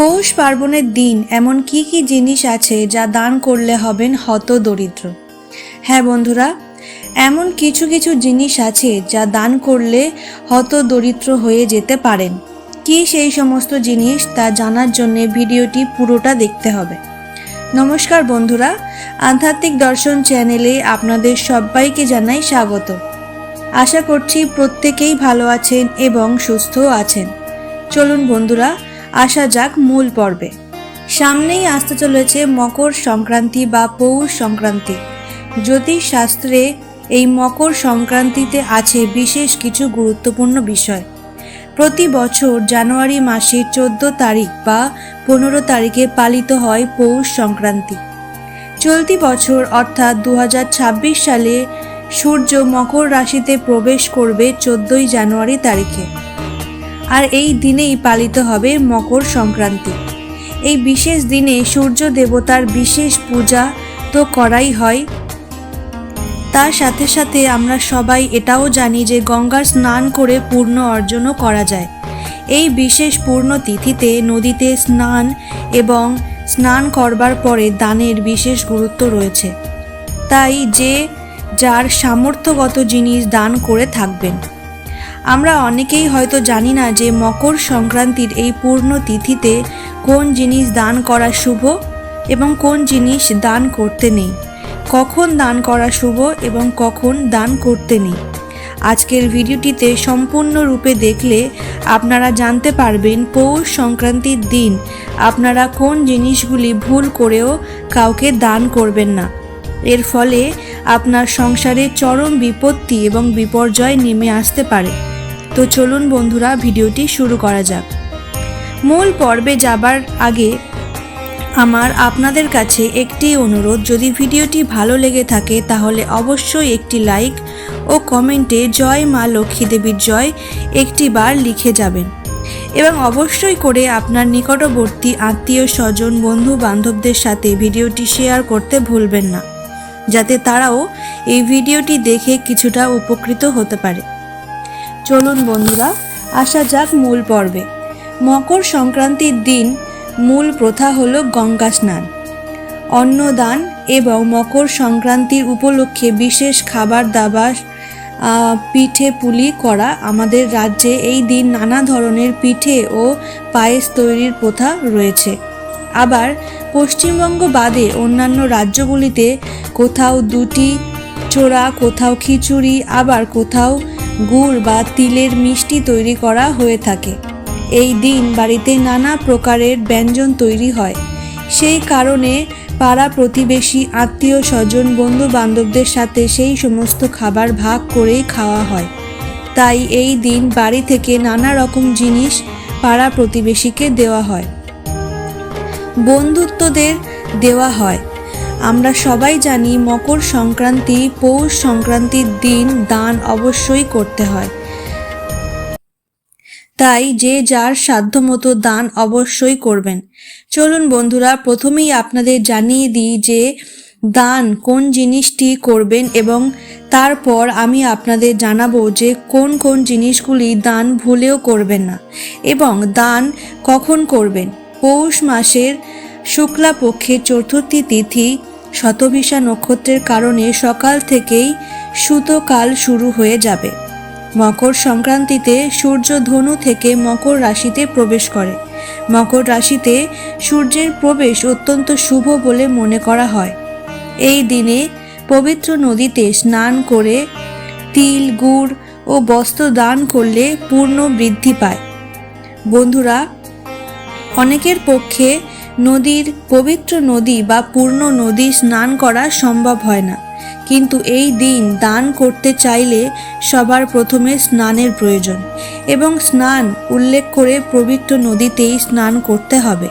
পৌষ পার্বণের দিন এমন কি কি জিনিস আছে যা দান করলে হবেন হত দরিদ্র হ্যাঁ বন্ধুরা, এমন কিছু কিছু জিনিস আছে যা দান করলে হত দরিদ্র হয়ে যেতে পারেন। কি সেই সমস্ত জিনিস তা জানার জন্য ভিডিওটি পুরোটা দেখতে হবে। নমস্কার বন্ধুরা, আধ্যাত্মিক দর্শন চ্যানেলে আপনাদের সবাইকে জানাই স্বাগত। আশা করছি প্রত্যেকেই ভালো আছেন এবং সুস্থও আছেন। চলুন বন্ধুরা আসা যাক মূল পর্বে। সামনেই আসতে চলেছে মকর সংক্রান্তি বা পৌষ সংক্রান্তি। জ্যোতিষ শাস্ত্রে এই মকর সংক্রান্তিতে আছে বিশেষ কিছু গুরুত্বপূর্ণ বিষয়। প্রতি বছর জানুয়ারি মাসের চোদ্দ তারিখ বা পনেরো তারিখে পালিত হয় পৌষ সংক্রান্তি। চলতি বছর অর্থাৎ দু হাজার ছাব্বিশ সালে সূর্য মকর রাশিতে প্রবেশ করবে চোদ্দই জানুয়ারি তারিখে। আর এই দিনেই পালিত হবে মকর সংক্রান্তি। এই বিশেষ দিনে সূর্য দেবতার বিশেষ পূজা তো করাই হয়। তার সাথে সাথে আমরা সবাই এটাও জানি যে গঙ্গার স্নান করে পূর্ণ অর্জনও করা যায়। এই বিশেষ পূর্ণ তিথিতে নদীতে স্নান এবং স্নান করবার পরে দানের বিশেষ গুরুত্ব রয়েছে। তাই যে যার সামর্থ্যগত জিনিস দান করে থাকবেন। আমরা অনেকেই হয়তো জানি না যে মকর সংক্রান্তির এই পূর্ণ তিথিতে কোন জিনিস দান করা শুভ এবং কোন জিনিস দান করতে নেই। কখন দান করা শুভ এবং কখন দান করতে নেই। আজকের ভিডিওটিতে সম্পূর্ণরূপে দেখলে আপনারা জানতে পারবেন পৌষ সংক্রান্তির দিন আপনারা কোন জিনিসগুলি ভুল করেও কাউকে দান করবেন না। এর ফলে আপনার সংসারে চরম বিপত্তি এবং বিপর্যয় নেমে আসতে পারে। তো চলুন বন্ধুরা, ভিডিওটি শুরু করা যাক। মূল পর্বে যাবার আগে আমার আপনাদের কাছে একটি অনুরোধ, যদি ভিডিওটি ভালো লেগে থাকে তাহলে অবশ্যই একটি লাইক ও কমেন্টে জয় মা লক্ষ্মী দেবীর জয় একটি বার লিখে যাবেন। এবং অবশ্যই করে আপনার নিকটবর্তী আত্মীয়, স্বজন, বন্ধু বান্ধবদের সাথে ভিডিওটি শেয়ার করতে ভুলবেন না, যাতে তারাও এই ভিডিওটি দেখে কিছুটা উপকৃত হতে পারে। চলুন বন্ধুরা, আসা যাক মূল পর্বে। মকর সংক্রান্তির দিন মূল প্রথা হল গঙ্গা স্নান। অন্নদান এবং মকর সংক্রান্তির উপলক্ষে বিশেষ খাবার দাবার পিঠে পুলি করা আমাদের রাজ্যে এই দিন নানা ধরনের পিঠে ও পায়েস তৈরির প্রথা রয়েছে। আবার পশ্চিমবঙ্গ বাদে অন্যান্য রাজ্যগুলিতে কোথাও দুটি চোরা কোথাও খিচুড়ি, আবার কোথাও গুড় বা তিলের মিষ্টি তৈরি করা হয়ে থাকে। এই দিন বাড়িতে নানা প্রকারের ব্যঞ্জন তৈরি হয়। সেই কারণে পাড়া প্রতিবেশী, আত্মীয় স্বজন বন্ধু বান্ধবদের সাথে সেই সমস্ত খাবার ভাগ করেই খাওয়া হয়। তাই এই দিন বাড়ি থেকে নানা রকম জিনিস পাড়া প্রতিবেশীকে দেওয়া হয়। বন্ধুত্বদের দেওয়া হয়। আমরা সবাই জানি মকর সংক্রান্তি, পৌষ সংক্রান্তির দিন দান অবশ্যই করতে হয়। তাই যে যার সাধ্যমতো দান অবশ্যই করবেন। চলুন বন্ধুরা, প্রথমেই আপনাদের জানিয়ে দিই যে দান কোন জিনিসটি করবেন এবং তারপর আমি আপনাদের জানাব যে কোন কোন জিনিসগুলি দান ভুলেও করবেন না এবং দান কখন করবেন। পৌষ মাসের শুক্লা পক্ষের চতুর্থী তিথি শতভিসা নক্ষত্রের কারণে সকাল থেকেই সুতোকাল শুরু হয়ে যাবে। মকর সংক্রান্তিতে সূর্য ধনু থেকে মকর রাশিতে প্রবেশ করে। মকর রাশিতে সূর্যের প্রবেশ অত্যন্ত শুভ বলে মনে করা হয়। এই দিনে পবিত্র নদীতে স্নান করে তিল, গুড় ও বস্ত্র দান করলে পূর্ণ বৃদ্ধি পায়। বন্ধুরা, অনেকের পক্ষে নদীর, পবিত্র নদী বা পূর্ণ নদী স্নান করা সম্ভব হয় না। কিন্তু এই দিন দান করতে চাইলে সবার প্রথমে স্নানের প্রয়োজন এবং স্নান উল্লেখ করে পবিত্র নদীতেই স্নান করতে হবে।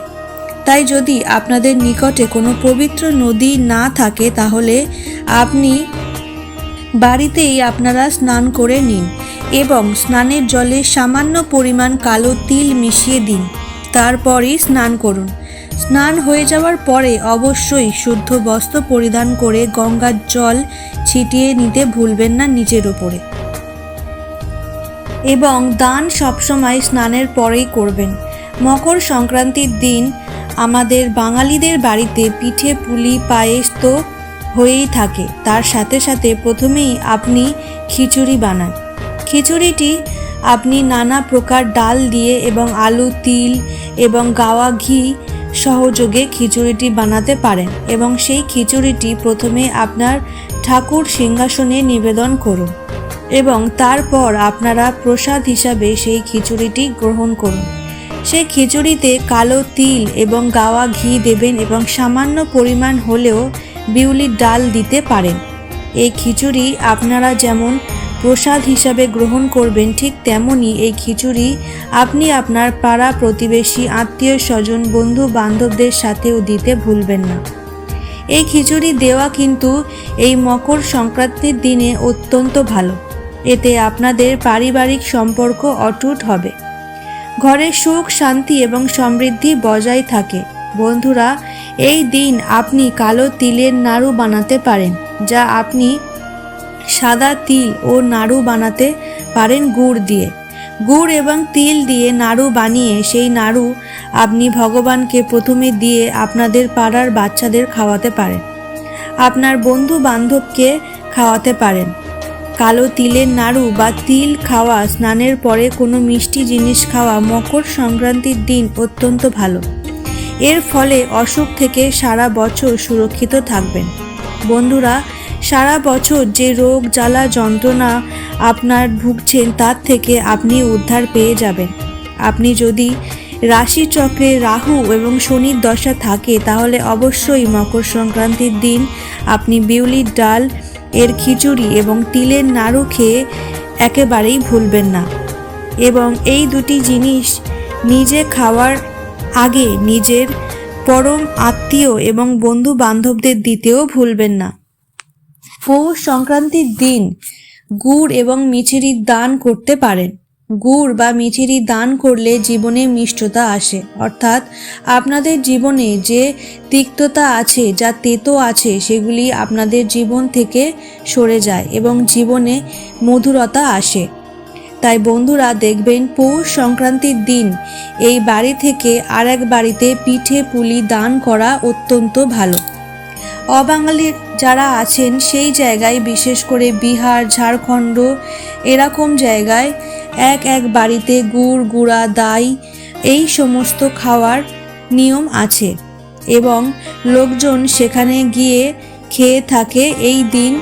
তাই যদি আপনাদের নিকটে কোনো পবিত্র নদী না থাকে, তাহলে আপনি বাড়িতেই আপনারা স্নান করে নিন এবং স্নানের জলে সামান্য পরিমাণ কালো তিল মিশিয়ে দিন। তারপরই স্নান করুন। স্নান হয়ে যাওয়ার পরে অবশ্যই শুদ্ধ বস্ত্র পরিধান করে গঙ্গার জল ছিটিয়ে নিতে ভুলবেন না নিজের ওপরে। এবং দান সবসময় স্নানের পরেই করবেন। মকর সংক্রান্তির দিন আমাদের বাঙালিদের বাড়িতে পিঠে, পুলি, পায়েস তো হয়েই থাকে। তার সাথে সাথে প্রথমেই আপনি খিচুড়ি বানান। খিচুড়িটি আপনি নানা প্রকার ডাল দিয়ে এবং আলু, তিল এবং গাওয়া ঘি সহযোগে খিচুড়িটি বানাতে পারেন এবং সেই খিচুড়িটি প্রথমে আপনার ঠাকুর সিংহাসনে নিবেদন করুন এবং তারপর আপনারা প্রসাদ হিসাবে সেই খিচুড়িটি গ্রহণ করুন। সেই খিচুড়িতে কালো তিল এবং গাওয়া ঘি দেবেন এবং সামান্য পরিমাণ হলেও বিউলির ডাল দিতে পারেন। এই খিচুড়ি আপনারা যেমন প্রসাদ হিসাবে গ্রহণ করবেন ঠিক তেমনই এই খিচুড়ি আপনি আপনার পাড়া প্রতিবেশী, আত্মীয় স্বজন, বন্ধু বান্ধবদের সাথেও দিতে ভুলবেন না। এই খিচুড়ি দেওয়া কিন্তু এই মকর সংক্রান্তির দিনে অত্যন্ত ভালো। এতে আপনাদের পারিবারিক সম্পর্ক অটুট হবে। ঘরে সুখ, শান্তি এবং সমৃদ্ধি বজায় থাকে। বন্ধুরা, এই দিন আপনি কালো তিলের নাড়ু বানাতে পারেন, যা আপনি সাদা তিল ও নাড়ু বানাতে পারেন গুড় দিয়ে। গুড় এবং তিল দিয়ে নাড়ু বানিয়ে সেই নাড়ু আপনি ভগবানকে প্রথমে দিয়ে আপনাদের পাড়ার বাচ্চাদের খাওয়াতে পারেন। আপনার বন্ধু বান্ধবকে খাওয়াতে পারেন। কালো তিলের নাড়ু বা তিল খাওয়া স্নানের পরে কোনো মিষ্টি জিনিস খাওয়া মকর সংক্রান্তির দিন অত্যন্ত ভালো। এর ফলে অসুখ থেকে সারা বছর সুরক্ষিত থাকবেন। বন্ধুরা সারা বছর যে রোগ, জ্বালা, যন্ত্রণা আপনার ভুগছেন, তার থেকে আপনি উদ্ধার পেয়ে যাবেন। আপনি যদি রাশিচক্রে রাহু এবং শনির দশা থাকে, তাহলে অবশ্যই মকর সংক্রান্তির দিন আপনি বিউলির ডাল, এর খিচুড়ি এবং তিলের নাড়ু খেয়ে একেবারেই ভুলবেন না। এবং এই দুটি জিনিস নিজে খাওয়ার আগে নিজের পরম আত্মীয় এবং বন্ধু বান্ধবদের দিতেও ভুলবেন না। পৌষ সংক্রান্তির দিন গুড় এবং মিছিরির দান করতে পারেন। গুড় বা মিছিরি দান করলে জীবনে মিষ্টতা আসে। অর্থাৎ আপনাদের জীবনে যে তিক্ততা আছে, যা তেতো আছে, সেগুলি আপনাদের জীবন থেকে সরে যায় এবং জীবনে মধুরতা আসে। তাই বন্ধুরা, দেখবেন পৌষ সংক্রান্তির দিন। এই বাড়ি থেকে আর এক বাড়িতে পিঠে পুলি দান করা অত্যন্ত ভালো। অবাঙালির যারা আছেন সেই জায়গায়, বিশেষ করে বিহার, ঝাড়খণ্ড, এরকম জায়গায় এক এক বাড়িতে গুড়, গুড়া, দাই, এই সমস্ত খাওয়ার নিয়ম আছে এবং লোকজন সেখানে গিয়ে খেয়ে থাকে। এই দিন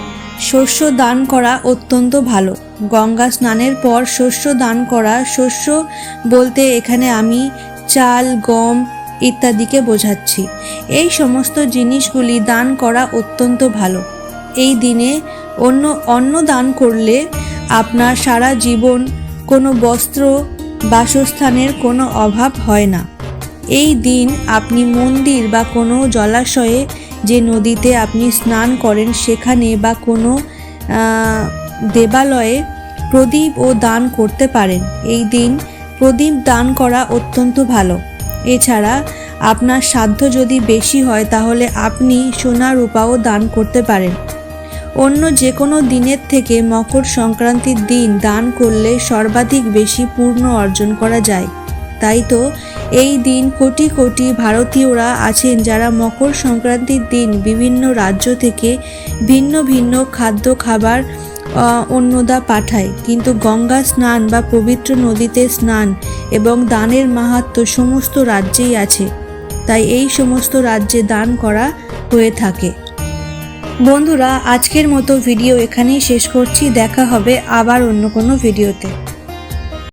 শস্য দান করা অত্যন্ত ভালো। গঙ্গা স্নানের পর শস্য দান করা, শস্য বলতে এখানে আমি চাল, গম ইত্যাদিকে বোঝাচ্ছি। এই সমস্ত জিনিসগুলি দান করা অত্যন্ত ভালো। এই দিনে অন্য, অন্ন দান করলে আপনার সারা জীবন কোনো বস্ত্র, বাসস্থানের কোনো অভাব হয় না। এই দিন আপনি মন্দির বা কোনো জলাশয়ে যে নদীতে আপনি স্নান করেন, সেখানে বা কোনো দেবালয়ে প্রদীপ ও দান করতে পারেন। এই দিন প্রদীপ দান করা অত্যন্ত ভালো। এছাড়া আপনার সাধ্য যদি বেশি হয়, তাহলে আপনি সোনা রূপাও দান করতে পারেন। অন্য যে কোনো দিনের থেকে মকর সংক্রান্তির দিন দান করলে সর্বাধিক বেশি পূর্ণ অর্জন করা যায়। তাই তো, এই দিন কোটি কোটি ভারতীয়রা আছেন যারা মকর সংক্রান্তির দিন বিভিন্ন রাজ্য থেকে ভিন্ন ভিন্ন খাদ্য, খাবার অন্নদা পাঠায়, কিন্তু গঙ্গা স্নান বা পবিত্র নদীতে স্নান এবং দানের মাহাত্ম সমস্ত রাজ্যেই আছে, তাই এই সমস্ত রাজ্যে দান করা হয়ে থাকে। বন্ধুরা, আজকের মতো ভিডিও এখানেই শেষ করছি, দেখা হবে আবার অন্য কোনো ভিডিওতে।